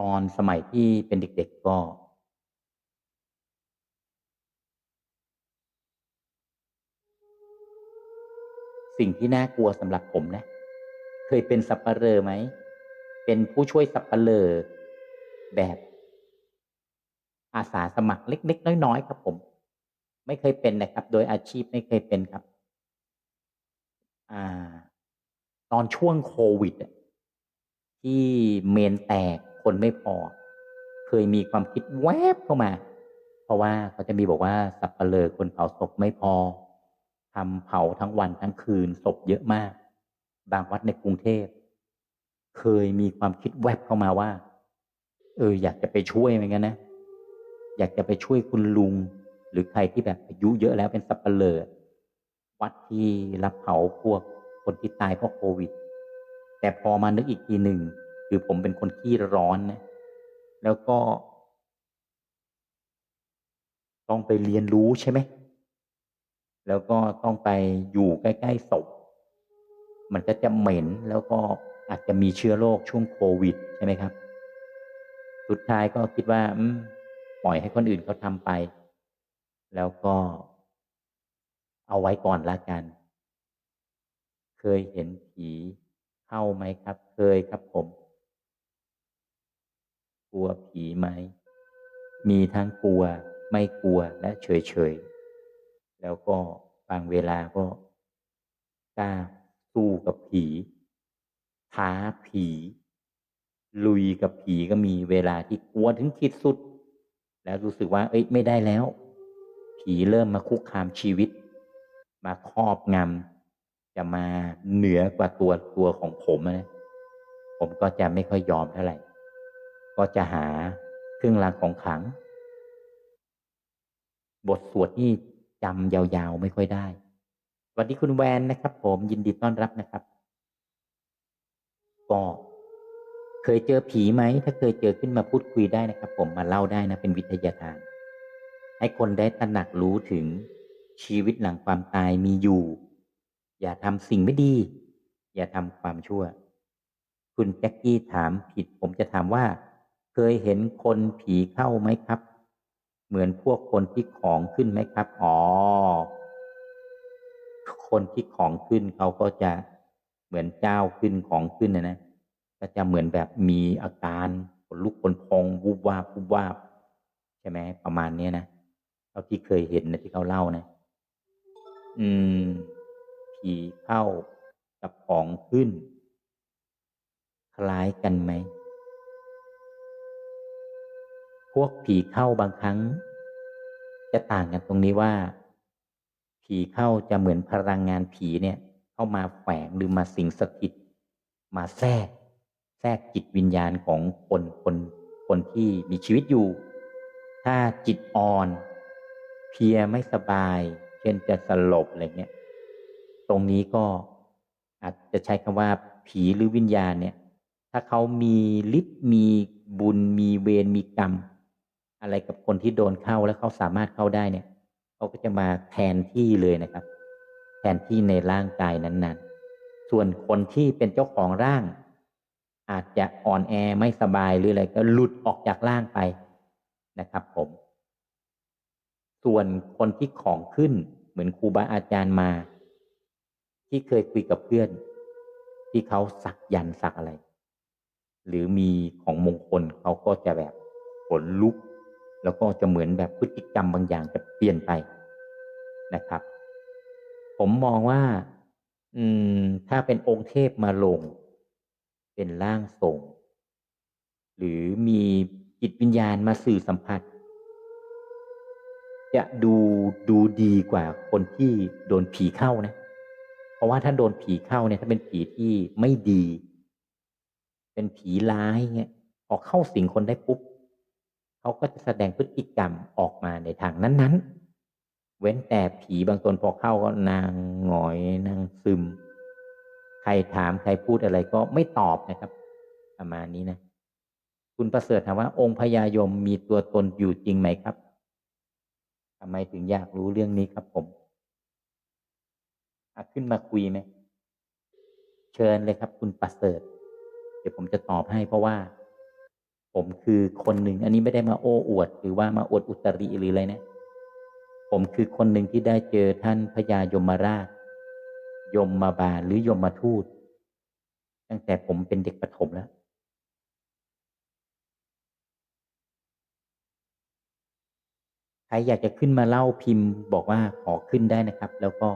ตอนสมัยที่เป็นเด็ก ๆ ก็ สิ่งที่น่ากลัวสำหรับผมนะ เคยเป็นสับปะเลอไหม เป็นผู้ช่วยสับปะเลอแบบอาสาสมัครเล็ก ๆ น้อย ๆ ครับผม ไม่เคยเป็นนะครับ โดยอาชีพไม่เคยเป็นครับ อ่า ตอนช่วงโควิดที่เมนแตก คนไม่พอ เคยมีความคิดแวบเข้ามา เพราะว่าเขาจะมีบอกว่าสับปะเลอคนเผาศพไม่พอทำเผาทั้งวันทั้งคืนศพเยอะมาก บางวัดในกรุงเทพ เคยมีความคิดแวบเข้ามาว่า เออ อยากจะไปช่วยเหมือนกันนะ อยากจะไปช่วยคุณลุง หรือใครที่แบบอายุเยอะแล้วเป็นสับปะเลอวัดที่รับเผาพวกคนที่ตายเพราะโควิด แต่พอมานึกอีกทีหนึ่ง คือผมเป็นคนขี้ร้อนนะแล้วก็ ต้องไปเรียนรู้ใช่ไหม แล้วก็ต้องไปอยู่ใกล้ๆศพ มันก็จะเหม็นแล้วก็อาจจะมีเชื้อโรคช่วงโควิดใช่ไหมครับ สุดท้ายก็คิดว่าปล่อยให้คนอื่นเขาทำไป แล้วก็เอาไว้ก่อนละกัน เคยเห็นผีเข้าไหมครับ เคยครับผม กลัวผีไหม มีทั้งกลัวไม่กลัวและเฉยๆแล้วก็บางเวลาก็กล้าสู้กับผีท้าผี ลุยกับผีก็มีเวลาที่กลัวถึงขีดสุด แล้วรู้สึกว่า เอ้ยไม่ได้แล้ว ผีเริ่มมาคุกคามชีวิต มาครอบงำจะมาเหนือกว่าตัวตัวของผมนะผมก็จะไม่ค่อยยอมเท่าไหร่ ก็จะหาเครื่องรางของขลัง บทสวดนี่จำยาวๆไม่ค่อยได้สวัสดีคุณแวนนะครับ ผมยินดีต้อนรับนะครับ ก็เคยเจอผีไหม ถ้าเคยเจอขึ้นมาพูดคุยได้นะครับ ผมมาเล่าได้นะเป็นวิทยาทาน ให้คนได้ตระหนักรู้ถึงชีวิตหลังความตายมีอยู่ อย่าทำสิ่งไม่ดี อย่าทำความชั่ว คุณแจ็คกี้ถามผิด ผมจะถามว่า เคยเห็นคนผีเข้าไหมครับ เหมือนพวกคนที่ของขึ้นไหมครับ อ๋อ คนที่ของขึ้นเขาก็จะเหมือนเจ้าขึ้นของขึ้นนะนะก็จะเหมือนแบบมีอาการขนลุกขนพองวูบวาบวูบวาบใช่ไหมประมาณเนี้ยนะเท่าที่เคยเห็นนะที่เขาเล่านะ อืม ผีเข้ากับของขึ้น คล้ายกันไหม พวกผีเข้าบางครั้ง จะต่างกันตรงนี้ว่า ผีเข้าจะเหมือนพลังงานผีเนี่ย เข้ามาแฝงหรือมาสิงสถิต มาแทรก แทรกจิตวิญญาณของคนคนคนที่มีชีวิตอยู่ ถ้าจิตอ่อน เพียไม่สบาย เช่นจะสลบอะไรเงี้ยตรงนี้ก็อาจจะใช้คำว่า ผีหรือวิญญาณเนี่ย ถ้าเขามีฤทธิ์มีบุญมีเวรมีกรรม อะไรกับคนที่โดนเข้าแล้วเขาสามารถเข้าได้เนี่ยเขาก็จะมาแทนที่เลยนะครับ แทนที่ในร่างกายนั้นๆ ส่วนคนที่เป็นเจ้าของร่าง อาจจะอ่อนแอไม่สบายหรืออะไรก็หลุดออกจากร่างไปนะครับ ผม ส่วนคนที่ของขึ้นเหมือนครูบาอาจารย์มา ที่เคยคุยกับเพื่อน ที่เขาสักยันสักอะไร หรือมีของมงคลเขาก็จะแบบขนลุก แล้วก็จะเหมือนแบบพฤติกรรมบางอย่างจะเปลี่ยนไปนะครับ ผมมองว่า อืม ถ้าเป็นองค์เทพมาลง เป็นร่างทรง หรือมีจิตวิญญาณมาสื่อสัมผัส จะดูดูดีกว่าคนที่โดนผีเข้านะ เพราะว่าถ้าโดนผีเข้าเนี่ย ถ้าเป็นผีที่ไม่ดี เป็นผีร้ายเงี้ยพอเข้าสิงคนได้ปุ๊บ เขาก็จะแสดงพฤติกรรมออกมาในทางนั้นๆ เว้นแต่ผีบางตนพอเข้าก็นางหงอยนางซึม ใครถามใครพูดอะไรก็ไม่ตอบนะครับ ประมาณนี้นะ คุณประเสริฐถามว่าองค์พญายมมีตัวตนอยู่จริงไหมครับทำไมถึงอยากรู้เรื่องนี้ครับผมขึ้นมาคุยไหม เชิญเลยครับ คุณประเสริฐ เดี๋ยวผมจะตอบให้เพราะว่า ผมคือคนหนึ่ง อันนี้ไม่ได้มาโอ้อวด หรือว่ามาอวดอุตริหรืออะไรนะ ผมคือคนหนึ่งที่ได้เจอท่านพญายมราช ยมมาบาลหรือยมมาทูต ตั้งแต่ผมเป็นเด็กประถมแล้ว ใครอยากจะขึ้นมาเล่าพิมพ์ บอกว่าขอขึ้นได้นะครับ แล้วก็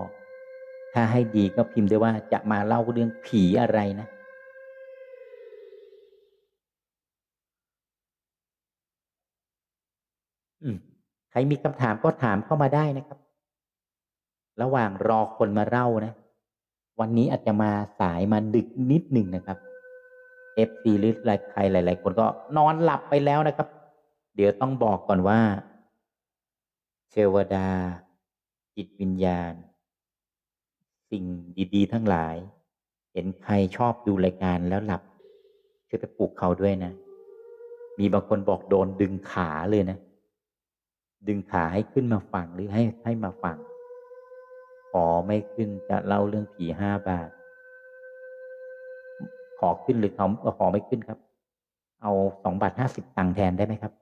ถ้าให้ดีก็พิมพ์ด้วยว่าจะมาเล่าเรื่องผีอะไรนะ อืมใครมีคำถามก็ถามเข้ามาได้นะครับ ระหว่างรอคนมาเล่านะ วันนี้อาจจะมาสายมาดึกนิดหนึ่งนะครับเอฟซีหรือใครหลาย ๆ คนก็นอนหลับไปแล้วนะครับ เดี๋ยวต้องบอกก่อนว่าเทวดา จิตวิญญาณ สิ่งดีๆ ทั้งหลาย เห็นใครชอบดูรายการแล้วหลับช่วยไปปลุกเขาด้วยนะ มีบางคนบอกโดนดึงขาเลยนะ ดึงขาให้ขึ้นมาฟังหรือให้ให้มาฟังขอไม่ขึ้นจะเล่าเรื่องผีห้าบาท ขอขึ้นหรือเขาขอไม่ขึ้นครับ เอาสองบาทห้าสิบตังค์แทนได้ไหมครับ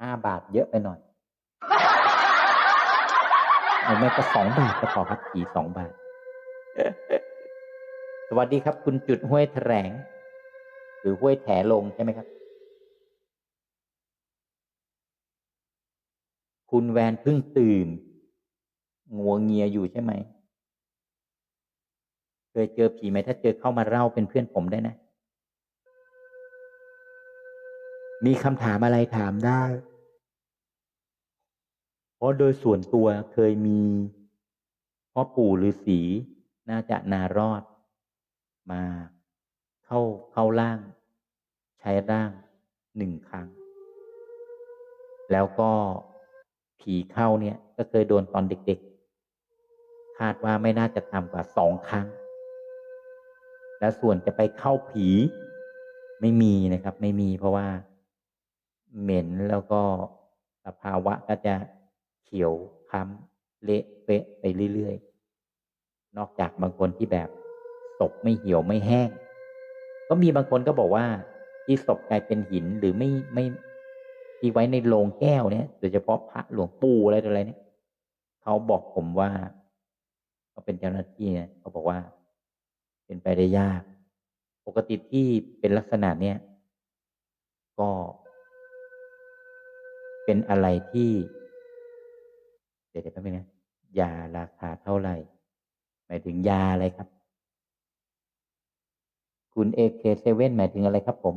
ห้าบาทเยอะไปหน่อยเอไม่ก็สองบาทก็พอครับผีสองบาท สวัสดีครับ คุณจุดห้วยแถลง หรือห้วยแถลงใช่ไหมครับ คุณแวนเพิ่งตื่น งัวเงียอยู่ใช่ไหม เคยเจอผีไหมถ้าเจอเข้ามาเล่าเป็นเพื่อนผมได้นะ มีคำถามอะไรถามได้ เพราะโดยส่วนตัวเคยมีพ่อปู่ฤาษีน่าจะนารอด มาเข้าเข้าร่าง ใช้ร่างหนึ่งครั้ง แล้วก็ ผีเข้าเนี่ย ก็เคยโดนตอนเด็กๆ คาดว่าไม่น่าจะต่ำกว่าสองครั้ง และส่วนจะไปเข้าผีไม่มีนะครับ ไม่มีเพราะว่าเหม็นแล้วก็สภาวะก็จะเขียวค้ำเละเปะไปเรื่อยๆ นอกจากบางคนที่แบบศพไม่เหี่ยวไม่แห้ง ก็มีบางคนก็บอกว่าที่ศพกลายเป็นหินหรือไม่ไม่ ที่ไว้ในโลงแก้วเนี่ยโดยเฉพาะพระหลวงปู่อะไรอะไรเนี่ยเขาบอกผมว่าเขาเป็นเจ้าหน้าที่เนี่ยเขาบอกว่า เป็นไปได้ยาก ปกติที่เป็นลักษณะเนี้ยก็ เป็นอะไรที่ เดี๋ยวเดี๋ยวแป๊บนึงนะยาราคาเท่าไหร่หมายถึงยาอะไรครับ คุณเอเคเซเว่นหมายถึงอะไรครับผม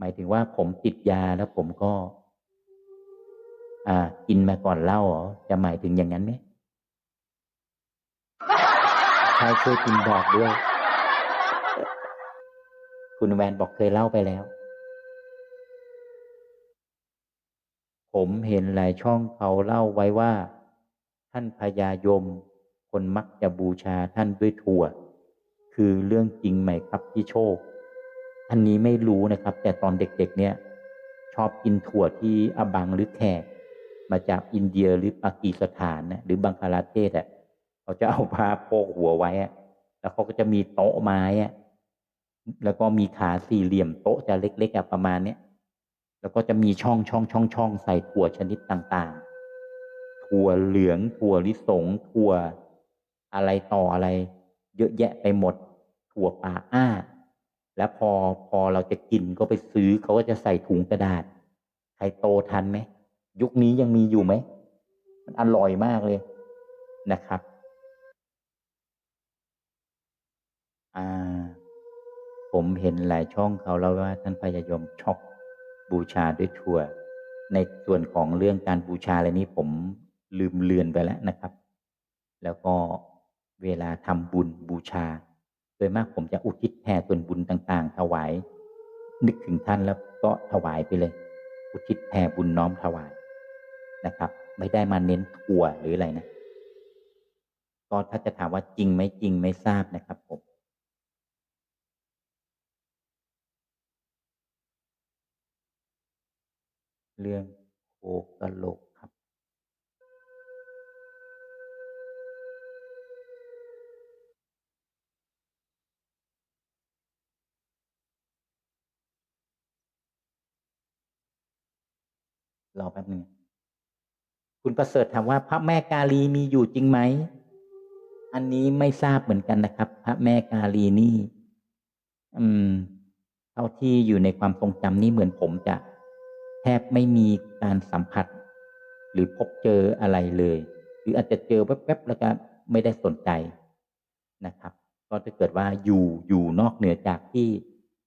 หมายถึงว่าผมติดยาแล้วผมก็ อ่า กินมาก่อนเล่าเหรอจะหมายถึงอย่างนั้นไหมใช่ช่วยกินบอกด้วย คุณแวนบอกเคยเล่าไปแล้ว ผมเห็นหลายช่องเขาเล่าไว้ว่า ท่านพญายม คนมักจะบูชาท่านด้วยถั่ว คือเรื่องจริงไหมครับพี่โชค อันนี้ไม่รู้นะครับ แต่ตอนเด็กๆเนี่ยชอบกินถั่วที่อบังหรือแขก มาจากอินเดียหรือปากีสถานนะหรือบังคลาเทศอะเขาจะเอาผ้าโพกหัวไว้อะแล้วเขาก็จะมีโต๊ะไม้อะแล้วก็มีขาสี่เหลี่ยมโต๊ะจะเล็กๆอะประมาณเนี้ยแล้วก็จะมีช่องช่องช่องช่องใส่ถั่วชนิดต่างๆ ถั่วเหลืองถั่วลิสง ถั่วอะไรต่ออะไร เยอะแยะไปหมด ถั่วป่าอ้า แล้วพอพอเราจะกินก็ไปซื้อเขาก็จะใส่ถุงกระดาษ ใครโตทันไหมยุคนี้ยังมีอยู่ไหมมันอร่อยมากเลยนะครับอ่าผมเห็นหลายช่องเขาเล่าว่าท่านพญายมช็อกบูชาด้วยถั่ว ในส่วนของเรื่องการบูชาอะไรนี้ผมลืมเลือนไปแล้วนะครับ แล้วก็เวลาทำบุญบูชา ดยมากผมจะอุทิศแผ่ส่วนบุญต่าง ๆ ถวาย นึกถึงท่านแล้วก็ถวายไปเลย อุทิศแผ่บุญน้อมถวายนะครับ ไม่ได้มาเน้นถั่วหรืออะไรนะก็ถ้าจะถามว่าจริงไหมจริงไม่ทราบนะครับผมเรื่องโคกะโหลก รอแป๊บนึงคุณประเสริฐถามว่าพระแม่กาลีมีอยู่จริงไหม อันนี้ไม่ทราบเหมือนกันนะครับ พระแม่กาลีนี่ อืม เท่าที่อยู่ในความทรงจำนี่เหมือนผมจะ แทบไม่มีการสัมผัส หรือพบเจออะไรเลย หรืออาจจะเจอแวบๆแล้วก็ไม่ได้สนใจนะครับ ก็ถ้าเกิดว่าอยู่อยู่นอกเหนือจากที่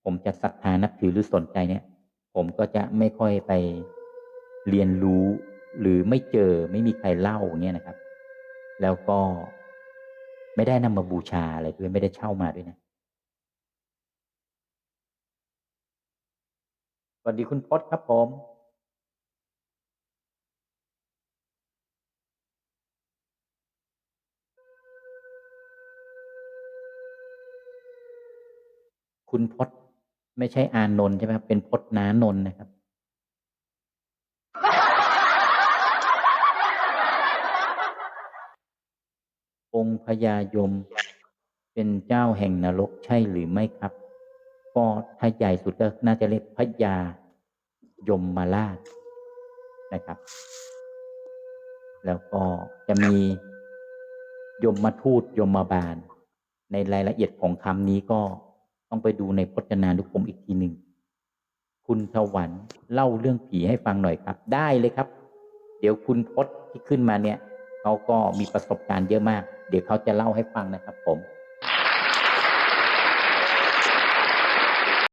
ผมจะศรัทธานับถือหรือสนใจเนี่ย ผมก็จะไม่ค่อยไป เรียนรู้หรือไม่เจอไม่มีใครเล่าอย่างเงี้ยนะครับ แล้วก็ไม่ได้นำมาบูชาอะไรด้วยไม่ได้เช่ามาด้วยนะสวัสดีคุณพศครับผมคุณพศไม่ใช่อานนท์ใช่ไหมครับเป็นพศนานนท์นะครับ องค์พญายม เป็นเจ้าแห่งนรกใช่หรือไม่ครับ ก็ถ้าใหญ่สุดก็น่าจะเรียกพญายมมาราชนะครับ แล้วก็จะมียมมาทูตยมมาบาล ในรายละเอียดของคำนี้ก็ต้องไปดูในพจนานุกรมอีกทีหนึ่งคุณถวันเล่าเรื่องผีให้ฟังหน่อยครับ ได้เลยครับ เดี๋ยวคุณพศที่ขึ้นมาเนี่ยเขาก็มีประสบการณ์เยอะมาก เดี๋ยวเขาจะเล่าให้ฟังนะครับผม